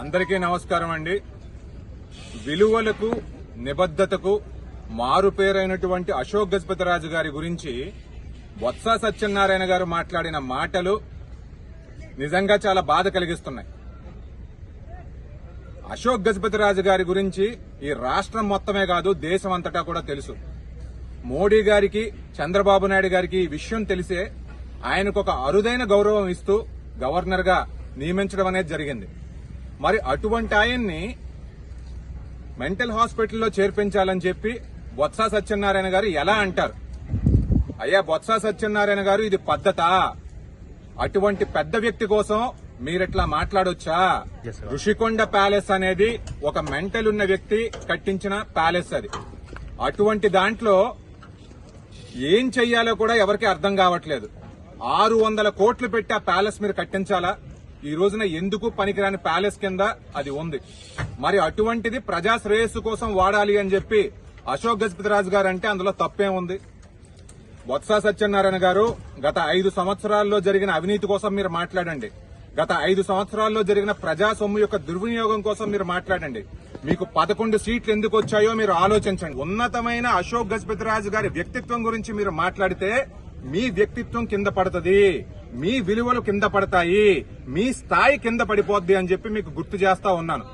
అందరికీ నమస్కారం అండి. విలువలకు నిబద్ధతకు మారుపేరైనటువంటి అశోక్ గజపతిరాజు గారి గురించి బొత్స సత్యనారాయణ గారు మాట్లాడిన మాటలు నిజంగా చాలా బాధ కలిగిస్తున్నాయి. అశోక్ గజపతిరాజు గారి గురించి ఈ రాష్ట్రం మొత్తమే కాదు దేశం అంతటా కూడా తెలుసు. మోడీ గారికి చంద్రబాబు నాయుడు గారికి ఈ విషయం తెలిసే ఆయనకు ఒక అరుదైన గౌరవం ఇస్తూ గవర్నర్గా నియమించడం అనేది జరిగింది. మరి అటువంటి ఆయన్ని మెంటల్ హాస్పిటల్లో చేర్పించాలని చెప్పి బొత్స సత్యనారాయణ గారు ఎలా అంటారు? అయ్యా బొత్స సత్యనారాయణ గారు ఇది పద్ధతా? అటువంటి పెద్ద వ్యక్తి కోసం మీరిట్లా మాట్లాడొచ్చా? ఋషికొండ ప్యాలెస్ అనేది ఒక మెంటల్ ఉన్న వ్యక్తి కట్టించిన ప్యాలెస్ అది. అటువంటి దాంట్లో ఏం చెయ్యాలో కూడా ఎవరికి అర్థం కావట్లేదు. ఆరు వందల కోట్లు పెట్టి ఆ ప్యాలెస్ మీరు కట్టించాలా? ఈ రోజున ఎందుకు పనికిరాని ప్యాలెస్ కింద అది ఉంది? మరి అటువంటిది ప్రజా శ్రేయస్సు కోసం వాడాలి అని చెప్పి అశోక్ గజపతిరాజు గారు అంటే అందులో తప్పేం ఉంది. బొత్స సత్యనారాయణ గారు గత ఐదు సంవత్సరాల్లో జరిగిన అవినీతి కోసం మీరు మాట్లాడండి. గత ఐదు సంవత్సరాల్లో జరిగిన ప్రజా సొమ్ము యొక్క దుర్వినియోగం కోసం మీరు మాట్లాడండి. మీకు పదకొండు సీట్లు ఎందుకు వచ్చాయో మీరు ఆలోచించండి. ఉన్నతమైన అశోక్ గజపతిరాజు గారి వ్యక్తిత్వం గురించి మీరు మాట్లాడితే మీ వ్యక్తిత్వం కింద పడుతుంది. మీ విలువలు కింద పడతాయి మీ స్థాయి కింద పడిపోద్ది అని చెప్పి మీకు గుర్తు చేస్తా ఉన్నాను.